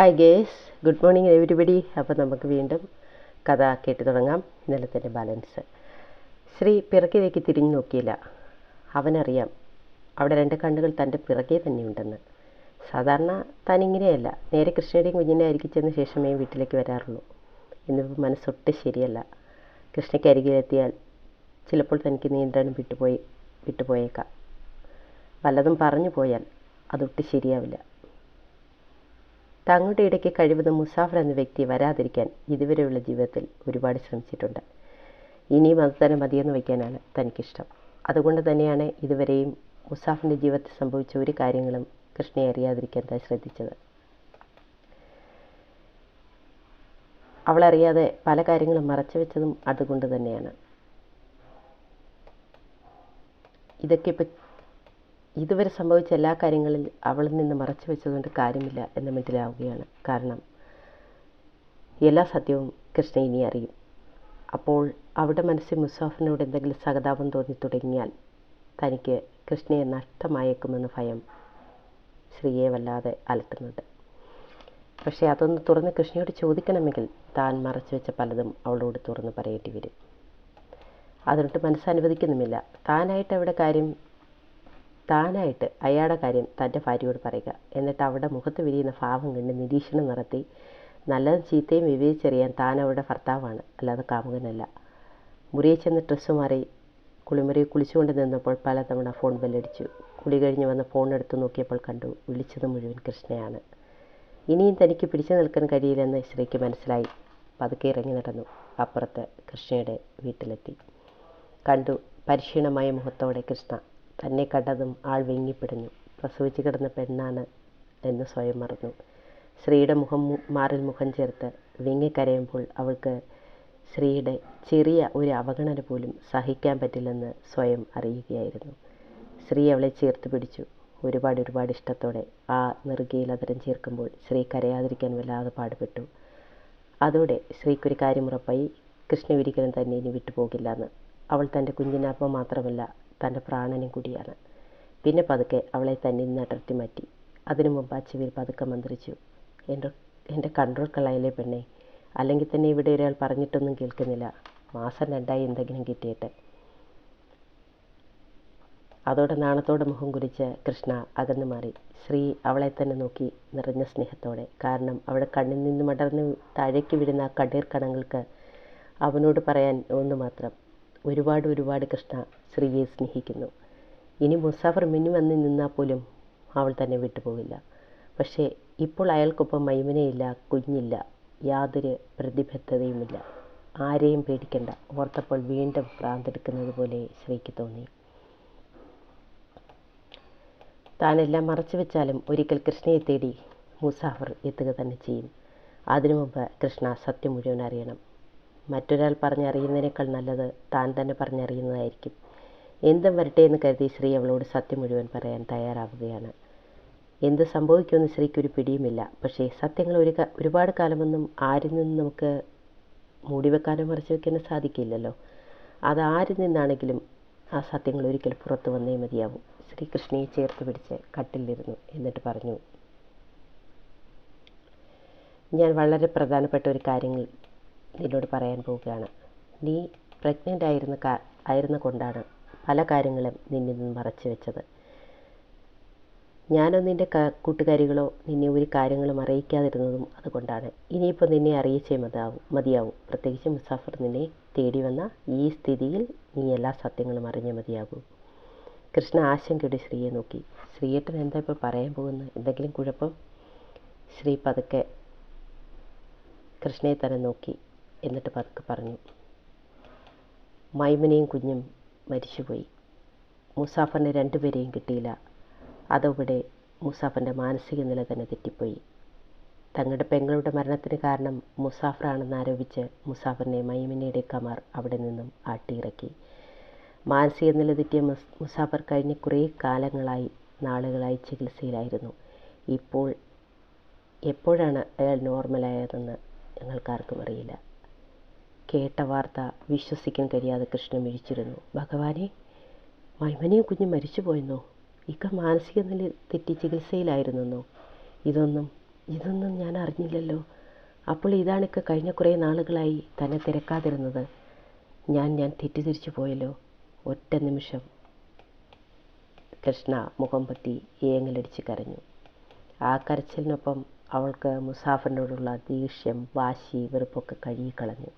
Hi guys good morning everybody അപ്പോൾ നമുക്ക് വീണ്ടും കഥ കേട്ടു തുടങ്ങാം. ഇന്നലത്തെ ബാലൻസ്. ശ്രീ പിറകിലേക്ക് തിരിഞ്ഞു നോക്കിയില്ല. അവനറിയാം അവിടെ രണ്ട് കണ്ണുകൾ തന്റെ പിറകെ തന്നെയുണ്ടെന്ന്. സാധാരണ താനിങ്ങനെയല്ല നേരെ കൃഷ്ണയുടെയും കുഞ്ഞിനെ അരികിച്ചതിന് ശേഷമേ വീട്ടിലേക്ക് വരാറുള്ളൂ ഇന്നിപ്പോൾ മനസ്സൊട്ട് ശരിയല്ല. കൃഷ്ണയ്ക്ക് അരികിലെത്തിയാൽ ചിലപ്പോൾ തനിക്ക് നിയന്ത്രണം വിട്ടുപോയി വിട്ടുപോയേക്കാം. വല്ലതും പറഞ്ഞു പോയാൽ അതൊട്ട് ശരിയാവില്ല. തങ്ങളുടെ ഇടയ്ക്ക് കഴിവതും മുസാഫർ എന്ന വ്യക്തി വരാതിരിക്കാൻ ഇതുവരെയുള്ള ജീവിതത്തിൽ ഒരുപാട് ശ്രമിച്ചിട്ടുണ്ട്. ഇനിയും അത് തന്നെ മതിയെന്ന് വയ്ക്കാനാണ് തനിക്കിഷ്ടം. അതുകൊണ്ട് തന്നെയാണ് ഇതുവരെയും മുസാഫിന്റെ ജീവിതത്തിൽ സംഭവിച്ച ഒരു കാര്യങ്ങളും കൃഷ്ണയെ അറിയാതിരിക്കാൻ താൻ ശ്രദ്ധിച്ചത്. അവളറിയാതെ പല കാര്യങ്ങളും മറച്ചു വെച്ചതും അതുകൊണ്ട് തന്നെയാണ്. ഇതൊക്കെ ഇപ്പം ഇതുവരെ സംഭവിച്ച എല്ലാ കാര്യങ്ങളിൽ അവളിൽ നിന്ന് മറച്ചു വെച്ചതുകൊണ്ട് കാര്യമില്ല എന്ന് മനസ്സിലാവുകയാണ്. കാരണം എല്ലാ സത്യവും കൃഷ്ണ ഇനി അറിയും. അപ്പോൾ അവിടെ മനസ്സിൽ മുസാഫിനോട് എന്തെങ്കിലും സഹതാപം തോന്നി തുടങ്ങിയാൽ തനിക്ക് കൃഷ്ണയെ നഷ്ടമായേക്കുമെന്ന ഭയം ശ്രീയെ വല്ലാതെ അലട്ടുന്നുണ്ട്. പക്ഷേ അതൊന്ന് തുറന്ന് കൃഷ്ണയോട് ചോദിക്കണമെങ്കിൽ താൻ മറച്ചു വെച്ച പലതും അവളോട് തുറന്ന് പറയേണ്ടി വരും. അതിനോട്ട് മനസ്സനുവദിക്കുന്നുമില്ല താനായിട്ട് അവിടെ കാര്യം താനായിട്ട് അയാളുടെ കാര്യം തന്റെ ഭാര്യയോട് പറയുക. എന്നിട്ട് അവിടെ മുഖത്ത് വിരിയുന്ന ഭാവം കണ്ട് നിരീക്ഷണം നടത്തി നല്ലതും ചീത്തയും വിവേചിച്ചറിയാൻ താൻ അവരുടെ ഭർത്താവാണ്. അല്ലാതെ കാമുകനല്ല. മുറിയിൽ ചെന്ന് ഡ്രസ്സ് മാറി കുളിമുറിയിൽ കുളിച്ചുകൊണ്ട് നിന്നപ്പോൾ പലതവണ ഫോൺ ബെല്ലടിച്ചു. കുളി കഴിഞ്ഞ് വന്ന് ഫോൺ എടുത്ത് നോക്കിയപ്പോൾ കണ്ടു വിളിച്ചത് മുഴുവൻ കൃഷ്ണയാണ്. ഇനിയും തനിക്ക് പിടിച്ചു നിൽക്കാൻ കഴിയില്ലെന്ന് ശ്രീക്ക് മനസ്സിലായി. പതുക്കെ ഇറങ്ങി നടന്നു. അപ്പുറത്ത് കൃഷ്ണയുടെ വീട്ടിലെത്തി. കണ്ടു പരിക്ഷീണമായ മുഖത്തോടെ കൃഷ്ണ തന്നെ കണ്ടതും ആൾ വെങ്ങിപ്പിടഞ്ഞു. പ്രസവിച്ച് കിടന്ന പെണ്ണാണ് എന്ന് സ്വയം മറന്നു. ശ്രീയുടെ മുഖം മാറിൽ മുഖം ചേർത്ത് വിങ്ങിക്കരയുമ്പോൾ അവൾക്ക് ശ്രീയുടെ ചെറിയ ഒരു അവഗണന പോലും സഹിക്കാൻ പറ്റില്ലെന്ന് സ്വയം അറിയുകയായിരുന്നു. ശ്രീ അവളെ ചേർത്ത് പിടിച്ചു. ഒരുപാട് ഒരുപാട് ഇഷ്ടത്തോടെ ആ നെറുകയിൽ അതരം ചേർക്കുമ്പോൾ ശ്രീ കരയാതിരിക്കാൻ വല്ലാതെ പാടുപെട്ടു. അതോടെ ശ്രീക്കൊരു കാര്യം ഉറപ്പായി കൃഷ്ണ ഒരിക്കലും തന്നെ ഇനി വിട്ടുപോകില്ല എന്ന്. അവൾ തന്റെ കുഞ്ഞിനപ്പം മാത്രമല്ല തന്റെ പ്രാണനും കൂടിയാണ്. പിന്നെ പതുക്കെ അവളെ തന്നെ അടർത്തി മാറ്റി. അതിനു മുമ്പ് ആ ചെവിയിൽ പതുക്കെ മന്ത്രിച്ചു എന്റെ എന്റെ കൺട്രോൾ കളയിലെ പെണ്ണെ? അല്ലെങ്കിൽ തന്നെ ഇവിടെ ഒരാൾ പറഞ്ഞിട്ടൊന്നും കേൾക്കുന്നില്ല. മാസം രണ്ടായി എന്തെങ്കിലും കിട്ടിയിട്ട്? അതോടെ നാണത്തോടെ മുഖം കുരിച്ച് കൃഷ്ണ അകന്നു മാറി. ശ്രീ അവളെ തന്നെ നോക്കി നിറഞ്ഞ സ്നേഹത്തോടെ. കാരണം അവളെ കണ്ണിൽ നിന്ന് മടർന്ന് താഴേക്ക് വിടുന്ന കണ്ണീർ കണങ്ങൾക്ക് അവനോട് പറയാൻ ഒന്ന് മാത്രം ഒരുപാട് ഒരുപാട് കൃഷ്ണ ശ്രീയെ സ്നേഹിക്കുന്നു. ഇനി മുസാഫർ മിന്നു വന്ന് നിന്നാൽ പോലും അവൾ തന്നെ വിട്ടുപോകില്ല പക്ഷേ ഇപ്പോൾ അയാൾക്കൊപ്പം മൈമനയില്ല കുഞ്ഞില്ല യാതൊരു പ്രതിബദ്ധതയുമില്ല. ആരെയും പേടിക്കണ്ട. ഓർത്തപ്പോൾ വീണ്ടും ഭ്രാന്തെടുക്കുന്നത് പോലെ ശ്രീക്ക് തോന്നി. താനെല്ലാം മറച്ചു വെച്ചാലും ഒരിക്കൽ കൃഷ്ണയെ തേടി മുസാഫർ എത്തുക തന്നെ ചെയ്യും. അതിനു മുമ്പ് കൃഷ്ണ സത്യം മുഴുവൻ അറിയണം. മറ്റൊരാൾ പറഞ്ഞറിയുന്നതിനേക്കാൾ നല്ലത് താൻ തന്നെ പറഞ്ഞറിയുന്നതായിരിക്കും. എന്തും വരട്ടെ എന്ന് കരുതി ശ്രീ അവളോട് സത്യം മുഴുവൻ പറയാൻ തയ്യാറാവുകയാണ്. എന്ത് സംഭവിക്കുമെന്ന് ശ്രീക്ക് ഒരു പിടിയുമില്ല. പക്ഷേ സത്യങ്ങൾ ഒരു ഒരുപാട് കാലമൊന്നും ആരിൽ നിന്നും നമുക്ക് മൂടിവെക്കാനോ മറച്ചു വെക്കാനോ സാധിക്കില്ലല്ലോ. അത് ആരിൽ നിന്നാണെങ്കിലും ആ സത്യങ്ങൾ ഒരിക്കൽ പുറത്തു വന്നേ മതിയാവും. ശ്രീകൃഷ്ണയെ ചേർത്ത് പിടിച്ച് കട്ടിലിരുന്നു എന്നിട്ട് പറഞ്ഞു. ഞാൻ വളരെ പ്രധാനപ്പെട്ട ഒരു കാര്യങ്ങൾ നിന്നോട് പറയാൻ പോവുകയാണ്. നീ പ്രഗ്നന്റ് ആയിരുന്ന കാ ആയിരുന്ന കൊണ്ടാണ് പല കാര്യങ്ങളും നിന്നിൽ നിന്ന് മറച്ചു വെച്ചത്. ഞാനോ നിന്റെ കൂട്ടുകാരികളോ നിന്നെ ഒരു കാര്യങ്ങളും അറിയിക്കാതിരുന്നതും അതുകൊണ്ടാണ്. ഇനിയിപ്പോൾ നിന്നെ അറിയിച്ചേ മതാവും മതിയാവും. പ്രത്യേകിച്ച് മുസാഫർ നിന്നെ തേടി വന്ന ഈ സ്ഥിതിയിൽ നീ എല്ലാ സത്യങ്ങളും അറിഞ്ഞേ മതിയാകൂ. കൃഷ്ണ ആശങ്കയുടെ ശ്രീയെ നോക്കി. ശ്രീയേട്ടൻ എന്താ ഇപ്പോൾ പറയാൻ പോകുന്നത്? എന്തെങ്കിലും കുഴപ്പം? ശ്രീ പതുക്കെ കൃഷ്ണയെ തന്നെ നോക്കി. എന്നിട്ട് പതുക്കെ പറഞ്ഞു. മൈമനെയും കുഞ്ഞും മരിച്ചുപോയി. മുസാഫറിനെ രണ്ടുപേരെയും കിട്ടിയില്ല. അതവിടെ മുസാഫറിന്റെ മാനസിക നില തന്നെ തെറ്റിപ്പോയി. തങ്ങളുടെ പെങ്ങളുടെ മരണത്തിന് കാരണം മുസാഫറാണെന്ന് ആരോപിച്ച് മുസാഫറിനെ മൈമിനയുടെ കമാർ അവിടെ നിന്നും ആട്ടിയിറക്കി. മാനസിക നില തെറ്റിയ മുസാഫർ കഴിഞ്ഞ കുറേ കാലങ്ങളായി നാളുകളായി ചികിത്സയിലായിരുന്നു. ഇപ്പോൾ എപ്പോഴാണ് അയാൾ നോർമലായതെന്ന് ഞങ്ങൾക്കാർക്കും അറിയില്ല. കേട്ട വാർത്ത വിശ്വസിക്കാൻ കഴിയാതെ കൃഷ്ണൻ മിഴിച്ചിരുന്നു. ഭഗവാനെ മൈമനെയും കുഞ്ഞ് മരിച്ചു പോയെന്നോ ഇക്ക മാനസിക നില തെറ്റി ചികിത്സയിലായിരുന്നെന്നോ? ഇതൊന്നും ഇതൊന്നും ഞാൻ അറിഞ്ഞില്ലല്ലോ. അപ്പോൾ ഇതാണിക്ക കഴിഞ്ഞ കുറേ നാളുകളായി തന്നെ തിരക്കാതിരുന്നത്. ഞാൻ ഞാൻ തെറ്റിദ്ധരിച്ചു പോയല്ലോ. ഒറ്റ നിമിഷം. കൃഷ്ണ മുഖം പറ്റി ഏങ്ങലടിച്ച് കരഞ്ഞു. ആ കരച്ചിലിനൊപ്പം അവൾക്ക് മുസാഫറിനോടുള്ള ദേഷ്യം വാശി വെറുപ്പൊക്കെ കഴുകിക്കളഞ്ഞു.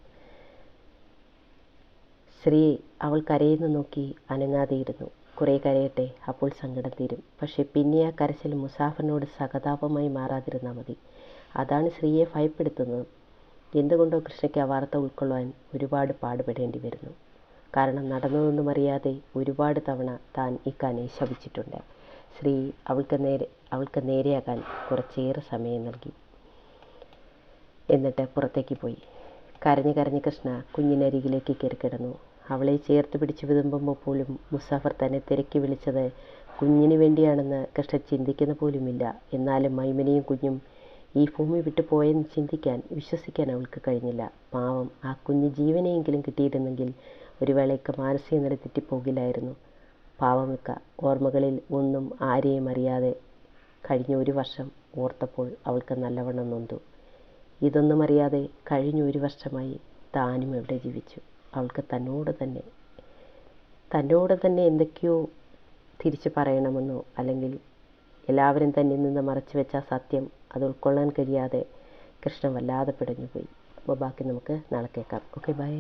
ശ്രീ അവൾ കരയുന്നു നോക്കി അനങ്ങാതെയിരുന്നു. കുറേ കരയട്ടെ അപ്പോൾ സങ്കടം തീരും. പക്ഷെ പിന്നെ ആ കരച്ചിൽ മുസാഫറിനോട് സഹതാപമായി മാറാതിരുന്നാൽ മതി. അതാണ് ശ്രീയെ ഭയപ്പെടുത്തുന്നത്. എന്തുകൊണ്ടോ കൃഷ്ണയ്ക്ക് ആ വാർത്ത ഉൾക്കൊള്ളാൻ ഒരുപാട് പാടുപെടേണ്ടി വരുന്നു. കാരണം നടന്നതൊന്നും അറിയാതെ ഒരുപാട് തവണ താൻ ഇക്കാനെ ശപിച്ചിട്ടുണ്ട്. ശ്രീ അവൾക്ക് നേരെ അവൾക്ക് നേരെയാകാൻ കുറച്ചേറെ സമയം നൽകി. എന്നിട്ട് പുറത്തേക്ക് പോയി. കരഞ്ഞ് കരഞ്ഞ് കൃഷ്ണ കുഞ്ഞിനരികിലേക്ക് കയറി കിടന്നു. അവളെ ചേർത്ത് പിടിച്ച് വിതുമ്പുമ്പോൾ പോലും മുസാഫർ തന്നെ തിരക്കി വിളിച്ചത് കുഞ്ഞിന് വേണ്ടിയാണെന്ന് കൃഷ്ണ ചിന്തിക്കുന്ന പോലുമില്ല. എന്നാലും മൈമനയും കുഞ്ഞും ഈ ഭൂമി വിട്ടു പോയെന്ന് ചിന്തിക്കാൻ വിശ്വസിക്കാൻ അവൾക്ക് കഴിഞ്ഞില്ല. പാവം ആ കുഞ്ഞ് ജീവനെയെങ്കിലും കിട്ടിയിരുന്നെങ്കിൽ ഒരു വേളയ്ക്ക് മാനസിക നില തെറ്റിപ്പോകില്ലായിരുന്നു. പാവമിക്ക ഓർമ്മകളിൽ ഒന്നും ആരെയും അറിയാതെ കഴിഞ്ഞ ഒരു വർഷം ഓർത്തപ്പോൾ അവൾക്ക് നല്ലവണ്ണം നൊന്തു. ഇതൊന്നും അറിയാതെ കഴിഞ്ഞ ഒരു വർഷമായി താനും എവിടെ ജീവിച്ചു. അവൾക്ക് തന്നോട് തന്നെ തന്നോട് തന്നെ എന്തൊക്കെയോ തിരിച്ചു പറയണമെന്നോ അല്ലെങ്കിൽ എല്ലാവരും തന്നിൽ നിന്ന് മറച്ചു വെച്ച സത്യം അത് ഉൾക്കൊള്ളാൻ കഴിയാതെ കൃഷ്ണൻ വല്ലാതെ പിടഞ്ഞുപോയി. അപ്പോൾ ബാക്കി നമുക്ക് നാളെ കേൾക്കാം. Okay bye